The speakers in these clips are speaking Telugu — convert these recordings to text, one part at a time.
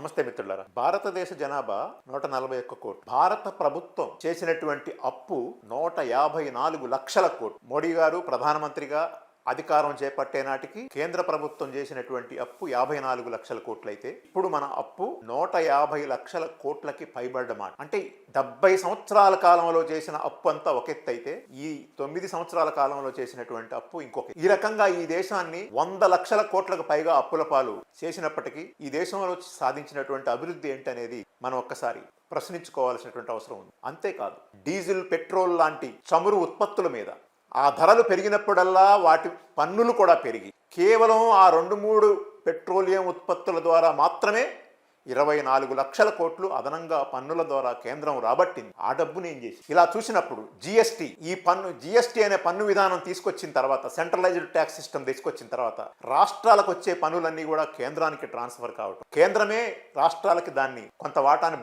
నమస్తే మిత్రులారా. భారతదేశ జనాభా నూట నలభై ఒక్క కోట్లు. భారత ప్రభుత్వం చేసినటువంటి అప్పు నూట యాభై నాలుగు లక్షల కోట్లు. మోడీ గారు ప్రధానమంత్రిగా అధికారం చేపట్టే నాటికి కేంద్ర ప్రభుత్వం చేసినటువంటి అప్పు యాభై నాలుగు లక్షల కోట్లయితే ఇప్పుడు మన అప్పు నూట యాభై లక్షల కోట్లకి పైబడ్డమాట. అంటే డెబ్బై సంవత్సరాల కాలంలో చేసిన అప్పు అంతా ఒక ఎత్తు అయితే ఈ తొమ్మిది సంవత్సరాల కాలంలో చేసినటువంటి అప్పు ఇంకొక ఈ రకంగా ఈ దేశాన్ని వంద లక్షల కోట్లకు పైగా అప్పుల పాలు చేసినప్పటికీ ఈ దేశంలో సాధించినటువంటి అభివృద్ధి ఏంటనేది మనం ఒక్కసారి ప్రశ్నించుకోవాల్సినటువంటి అవసరం ఉంది. అంతేకాదు డీజిల్ పెట్రోల్ లాంటి చమురు ఉత్పత్తుల మీద ఆ ధరలు పెరిగినప్పుడల్లా వాటి పన్నులు కూడా పెరిగి కేవలం ఆ రెండు మూడు పెట్రోలియం ఉత్పత్తుల ద్వారా మాత్రమే ఇరవై నాలుగు లక్షల కోట్లు అదనంగా పన్నుల ద్వారా కేంద్రం రాబట్టింది. ఆ డబ్బుని ఏం చేసి ఇలా చూసినప్పుడు జిఎస్టీ ఈ పన్ను జిఎస్టీ అనే పన్ను విధానం తీసుకొచ్చిన తర్వాత సెంట్రలైజ్డ్ ట్యాక్స్ సిస్టమ్ తీసుకొచ్చిన తర్వాత రాష్ట్రాలకు వచ్చే పన్నులన్నీ కూడా కేంద్రానికి ట్రాన్స్ఫర్ కావటం. కేంద్రమే రాష్ట్రాలకి దాన్ని కొంత వాటాన్ని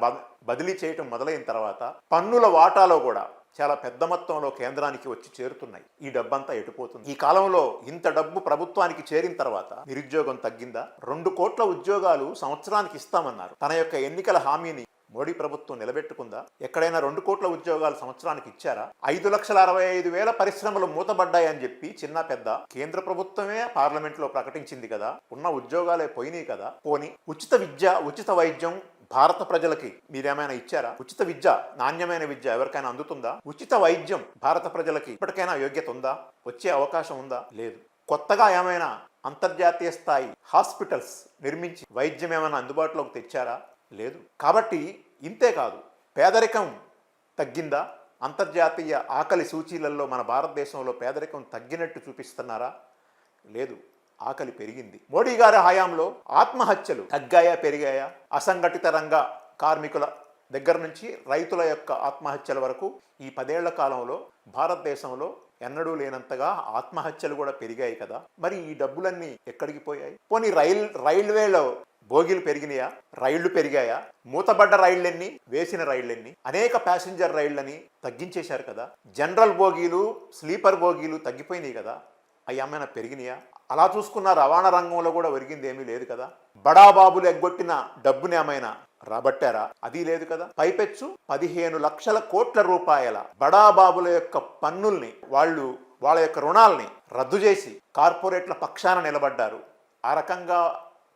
బదిలీ చేయటం మొదలైన తర్వాత పన్నుల వాటాలో కూడా చాలా పెద్ద మొత్తంలో కేంద్రానికి వచ్చి చేరుతున్నాయి. ఈ డబ్బంతా ఎటుపోతుంది? ఈ కాలంలో ఇంత డబ్బు ప్రభుత్వానికి చేరిన తర్వాత నిరుద్యోగం తగ్గిందా? రెండు కోట్ల ఉద్యోగాలు సంవత్సరానికి ఇస్తామన్నారు. తన యొక్క ఎన్నికల హామీని మోడీ ప్రభుత్వం నిలబెట్టుకుందా? ఎక్కడైనా రెండు కోట్ల ఉద్యోగాలు సంవత్సరానికి ఇచ్చారా? ఐదు లక్షల అరవై ఐదు వేల పరిశ్రమలు మూతబడ్డాయని చెప్పి చిన్న పెద్ద కేంద్ర ప్రభుత్వమే పార్లమెంట్లో ప్రకటించింది కదా. ఉన్న ఉద్యోగాలే పోయినాయి కదా. పోని ఉచిత విద్య ఉచిత వైద్యం భారత ప్రజలకి మీరేమైనా ఇచ్చారా? ఉచిత విద్య నాణ్యమైన విద్య ఎవరికైనా అందుతుందా? ఉచిత వైద్యం భారత ప్రజలకి ఇప్పటికైనా యోగ్యత ఉందా? వచ్చే అవకాశం ఉందా? లేదు. కొత్తగా ఏమైనా అంతర్జాతీయ స్థాయి హాస్పిటల్స్ నిర్మించి వైద్యం ఏమైనా అందుబాటులోకి తెచ్చారా? లేదు. కాబట్టి ఇంతే కాదు. పేదరికం తగ్గిందా? అంతర్జాతీయ ఆకలి సూచీలలో మన భారతదేశంలో పేదరికం తగ్గినట్టు చూపిస్తున్నారా? లేదు. ఆకలి పెరిగింది. మోడీ గారి హయాంలో ఆత్మహత్యలు తగ్గాయా పెరిగాయా? అసంఘటిత రంగ కార్మికుల దగ్గర నుంచి రైతుల యొక్క ఆత్మహత్యల వరకు ఈ పదేళ్ళ కాలంలో భారతదేశంలో ఎన్నడూ లేనంతగా ఆత్మహత్యలు కూడా పెరిగాయి కదా. మరి ఈ డబ్బులన్నీ ఎక్కడికి పోయాయి? పోనీ రైల్ రైల్వేలో బోగీలు పెరిగినాయా? రైళ్ళు పెరిగాయా? మూతబడ్డ రైళ్ళెన్ని వేసిన రైళ్ళెన్ని అనేక ప్యాసింజర్ రైళ్ళని తగ్గించేశారు కదా. జనరల్ బోగీలు స్లీపర్ బోగీలు తగ్గిపోయినాయి కదా. అవి ఏమైనా పెరిగినాయా? అలా చూసుకున్న రవాణా రంగంలో కూడా ఒరిగింది ఏమీ లేదు కదా. బడాబాబులు ఎగ్గొట్టిన డబ్బుని ఏమైనా రాబట్టారా? అది లేదు కదా. పైపెచ్చు పదిహేను లక్షల కోట్ల రూపాయల బడాబాబుల యొక్క పన్నుల్ని వాళ్ళు వాళ్ళ యొక్క రుణాల్ని రద్దు చేసి కార్పొరేట్ల పక్షాన నిలబడ్డారు. ఆ రకంగా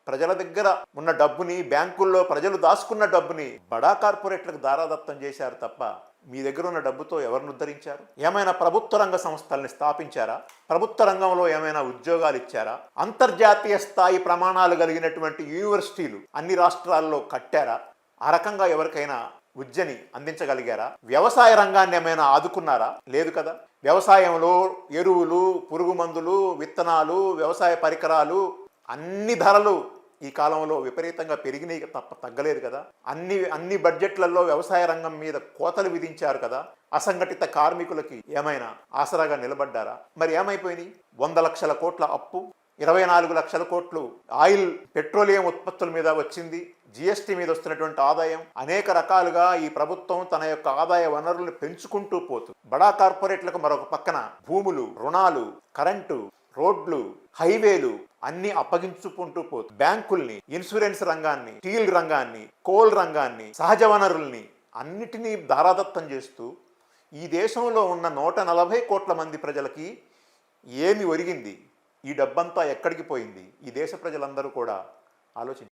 ప్రజల దగ్గర ఉన్న డబ్బుని బ్యాంకుల్లో ప్రజలు దాచుకున్న డబ్బుని బడా కార్పొరేట్లకు దారాదత్తం చేశారు తప్ప మీ దగ్గర ఉన్న డబ్బుతో ఎవరిని ఉద్ధరించారు? ఏమైనా ప్రభుత్వ రంగ సంస్థల్ని స్థాపించారా? ప్రభుత్వ రంగంలో ఏమైనా ఉద్యోగాలు ఇచ్చారా? అంతర్జాతీయ స్థాయి ప్రమాణాలు కలిగినటువంటి యూనివర్సిటీలు అన్ని రాష్ట్రాల్లో కట్టారా? ఆ రకంగా ఎవరికైనా విద్యని అందించగలిగారా? వ్యవసాయ రంగాన్ని ఏమైనా ఆదుకున్నారా? లేదు కదా. వ్యవసాయంలో ఎరువులు పురుగు మందులు విత్తనాలు వ్యవసాయ పరికరాలు అన్ని ధరలు ఈ కాలంలో విపరీతంగా పెరిగినాయి తప్ప తగ్గలేదు కదా. అన్ని అన్ని బడ్జెట్లలో వ్యవసాయ రంగం మీద కోతలు విధించారు కదా. అసంఘటిత కార్మికులకి ఏమైనా ఆసరాగా నిలబడ్డారా? మరి ఏమైపోయినాయి? వంద లక్షల కోట్ల అప్పు ఇరవై నాలుగు లక్షల కోట్లు ఆయిల్ పెట్రోలియం ఉత్పత్తుల మీద వచ్చింది జిఎస్టీ మీద వస్తున్నటువంటి ఆదాయం అనేక రకాలుగా ఈ ప్రభుత్వం తన యొక్క ఆదాయ వనరులను పెంచుకుంటూ పోతుంది బడా కార్పొరేట్లకు మరొక పక్కన భూములు రుణాలు కరెంటు రోడ్లు హైవేలు అన్ని అప్పగించుకుంటూ పోతూ బ్యాంకుల్ని ఇన్సూరెన్స్ రంగాన్ని స్టీల్ రంగాన్ని కోల్ రంగాన్ని సహజ వనరుల్ని అన్నిటినీ దారాదత్తం చేస్తూ ఈ దేశంలో ఉన్న నూట నలభై కోట్ల మంది ప్రజలకి ఏమి ఒరిగింది? ఈ డబ్బంతా ఎక్కడికి పోయింది? ఈ దేశ ప్రజలందరూ కూడా ఆలోచించారు